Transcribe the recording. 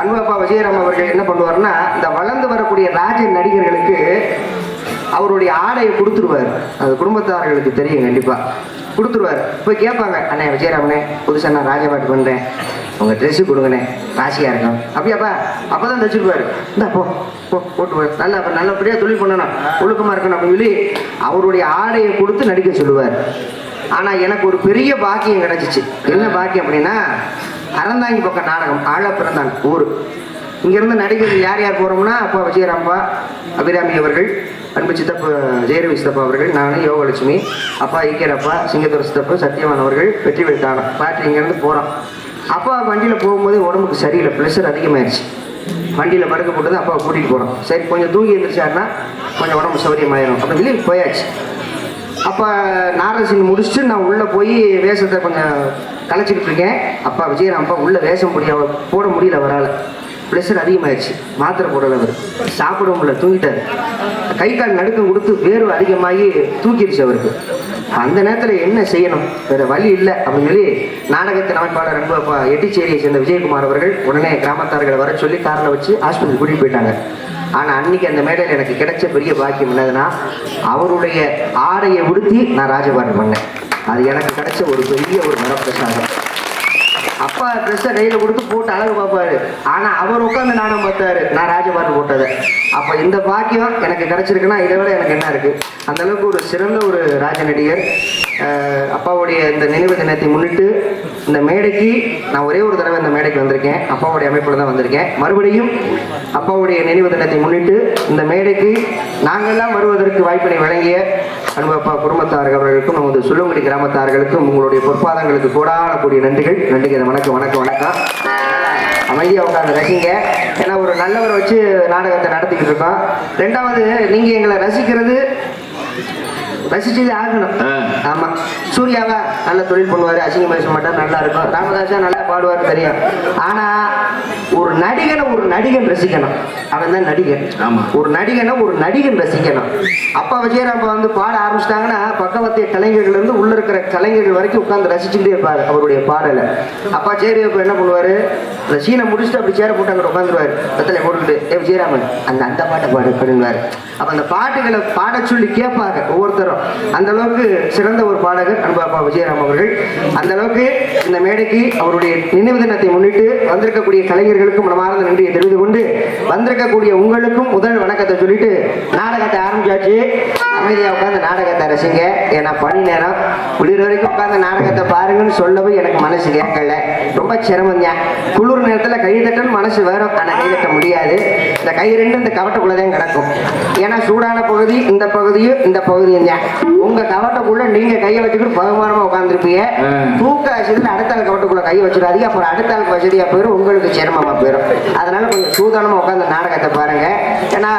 அன்பப்பா விஜயராம் அவர்கள் என்ன பண்ணுவாருன்னா இந்த வளர்ந்து வரக்கூடிய ராஜ நடிகர்களுக்கு அவருடைய ஆடையை கொடுத்துருவார். அது குடும்பத்தார்களுக்கு தெரியும் கண்டிப்பா. கொடுத்துருவார். போய் கேட்பாங்க அண்ணே விஜயராமனே புதுசா நான் ராஜபாட்டு பண்றேன். உங்க ட்ரெஸ்ஸு கொடுங்கண்ணே ராசியா இருக்கும் அப்படியாப்பா? அப்பதான் தச்சிருப்பாரு. இந்தா போ போ போட்டு நல்லா அப்ப நல்லபடியா தொழில் பண்ணணும். ஒழுக்கமா இருக்கணும். அப்படின்னு சொல்லி அவருடைய ஆடையை கொடுத்து நடிக்க சொல்லுவார். ஆனா எனக்கு ஒரு பெரிய பாக்கியம் கிடைச்சிச்சு. என்ன பாக்கியம் அப்படின்னா அறந்தாங்கி பக்கம் நாடகம் ஆழ பிறந்தான் ஊர் இங்கிருந்து நடிகர்கள் யார் யார் போகிறோம்னா அப்பா விஜயராம்பா அபிராமி அவர்கள் அன்பு சித்தப்பா ஜெயரவி சித்தப்பா அவர்கள் நான் யோகலட்சுமி அப்பா ஈக்கரப்பா சிங்கத்தூர் சித்தப்பா சத்யவான் அவர்கள் வெற்றிவேல் காலம் பாட்டு இங்கேருந்து போகிறோம் அப்பா வண்டியில் போகும்போது உடம்புக்கு சரியில்லை ப்ரெஷர் அதிகமாகிடுச்சு வண்டியில் படுக்க போட்டது அப்பாவை கூட்டிகிட்டு போகிறோம் சரி கொஞ்சம் தூங்கி எழுந்திரிச்சாருன்னா கொஞ்சம் உடம்பு சௌரியமாயிடும் அப்படின்னு சொல்லி போயாச்சு. அப்போ நாரசிங் முடிச்சுட்டு நான் உள்ளே போய் வேஷத்தை கொஞ்சம் கலைச்சிக்கிட்டு இருக்கேன் அப்பா விஜயராம்ப்பா உள்ள வேஷம் முடிய போட முடியல வரால ப்ரெஷர் அதிகமாயிடுச்சு. மாத்திரை போடல அவர். சாப்பிட முடியல தூங்கிட்டார். கை கால் நடுக்கம் கொடுத்து வேர்வை அதிகமாகி தூக்கிடுச்சு அவருக்கு. அந்த நேரத்தில் என்ன செய்யணும்? வேற வழி இல்லை. அப்படின்னு சொல்லி நாடகத்தின் அமைப்பாளர் அன்பு அப்பா எட்டிச்சேரியை சேர்ந்த விஜயகுமார் அவர்கள் உடனே கிராமத்தார்களை வர சொல்லி காரில் வச்சு ஆஸ்பத்திரி கூட்டிகிட்டு போயிட்டாங்க. ஆனால் அன்னைக்கு அந்த மேடையில் எனக்கு கிடைச்ச பெரிய பாக்கியம் என்னதுன்னா அவருடைய ஆடையை உடுத்தி நான் ராஜபாட்டு பண்ணேன். அது எனக்கு கிடைச்ச ஒரு பெரிய ஒரு வரப்பிரசாதம் அப்பா ட்ரெஸ்ஸை கையில் கொடுத்து போட்டு அழகு பார்ப்பாரு. ஆனால் அவர் உட்காந்து நானும் பார்த்தாரு. நான் ராஜபாட்டு போட்டதை. அப்போ இந்த பாக்கியம் எனக்கு கிடைச்சிருக்குன்னா இதை விட எனக்கு என்ன இருக்குது அந்தளவுக்கு ஒரு சிறந்த ஒரு ராஜ நடிகர் அப்பாவுடைய இந்த நினைவு தினத்தை முன்னிட்டு இந்த மேடைக்கு நான் ஒரே ஒரு தடவை இந்த மேடைக்கு வந்திருக்கேன். அப்பாவுடைய அமைப்பில் தான் வந்திருக்கேன். மறுபடியும் அப்பாவுடைய நினைவு தினத்தை முன்னிட்டு இந்த மேடைக்கு நாங்கள்லாம் வருவதற்கு வாய்ப்பினை வழங்கிய அனுபவப்பா குடும்பத்தார்கள் அவர்களுக்கும் நமது சுள்ளங்குடி கிராமத்தார்களுக்கும் உங்களுடைய பொற்பாதங்களுக்கு கூடாடக்கூடிய கூடிய நன்றிகள். நன்றிகள் வணக்கம் வணக்கம் வணக்கம். அமைதியா உட்காந்து ரசிங்க. ஏன்னா ஒரு நல்லவரை வச்சு நாடகத்தை நடத்திக்கிட்டு இருக்கோம். ரெண்டாவது நீங்க எங்களை ரசிக்கிறது ரசிச்சது ஆகணும். ஆமா. சூர்யாவா நல்ல தொழில் பண்ணுவாரு அசிங்கம் பேச மாட்டார் நல்லா இருக்கும் ராமதாஸா நல்லா பாடுவார் தெரியும். ஆனா ஒரு நடிகனை ஒரு நடிகன் ரசிக்கணும். அவன் தான் நடிகன். ஆமா. ஒரு நடிகனை ஒரு நடிகன் ரசிக்கணும். அப்பா விஜயராம்பா வந்து பாட ஆரம்பிச்சிட்டாங்கன்னா பக்கவத்திய கலைஞர்கள் இருந்து உள்ள இருக்கிற கலைஞர்கள் வரைக்கும் உட்கார்ந்து ரசிச்சுக்கிட்டே இருப்பாரு அவருடைய பாடலை. அப்பா சேரி அப்ப என்ன பண்ணுவாரு? இந்த சீனை முடிச்சுட்டு அப்படி சேர போட்டு அங்கே உட்காந்துருவாரு. வெத்தலை போட்டுக்கிட்டு ஏ விஜயராமன் அந்த அந்த பாட்டை பாடு அப்படின்வாரு அப்ப அந்த பாட்டுகளை பாட சொல்லி கேட்பாங்க ஒவ்வொருத்தரும். அந்த அளவுக்கு சிறந்த ஒரு பாடகர் அன்பு விஜயராம் அவர்கள். அந்த அளவுக்கு இந்த மேடைக்கு அவருடைய நினைவு தினத்தை முன்னிட்டு வந்திருக்கக்கூடிய கலைஞர்களுக்கும் மனமார்ந்த நன்றியை தெரிந்து கொண்டு வந்திருக்கக்கூடிய உங்களுக்கும் முதல் வணக்கத்தை சொல்லிட்டு நாடகத்தை ஆரம்பிச்சாச்சு. அமைதியா உட்காந்து நாடகத்தை ரசிங்க ஏன்னா பணி நேரம். குளிர் உட்காந்து நாடகத்தை பாருங்கன்னு சொல்லவும் எனக்கு மனசு கேட்கல. ரொம்ப சிரமம் தான் குளிர் நேரத்தில் கை தட்டன்னு மனசு வரும் ஆனால் கை தட்ட முடியாது. இந்த கை ரெண்டும் இந்த கவட்டக்குள்ளே தான் கிடக்கும். ஏன்னா சூடான பகுதி இந்த பகுதியும் இந்த பகுதியும் தான் உங்க கவட்டக்குள்ள நீங்க கையை வச்சுக்கிட்டு பகுமானமா உட்காந்துருப்பீங்க. தூக்க ஆசிரியர் அடுத்த ஆள் கவட்டக்குள்ள கையை வச்சிடாதீங்க. அப்புறம் அடுத்த ஆளுக்கு வசதியா போயிடும் உங்களுக்கு சிரமமா போயிடும் அதனால கொஞ்சம் சூதானமா உட்காந்து நாடகத்தை பாருங்க. ஏன்னா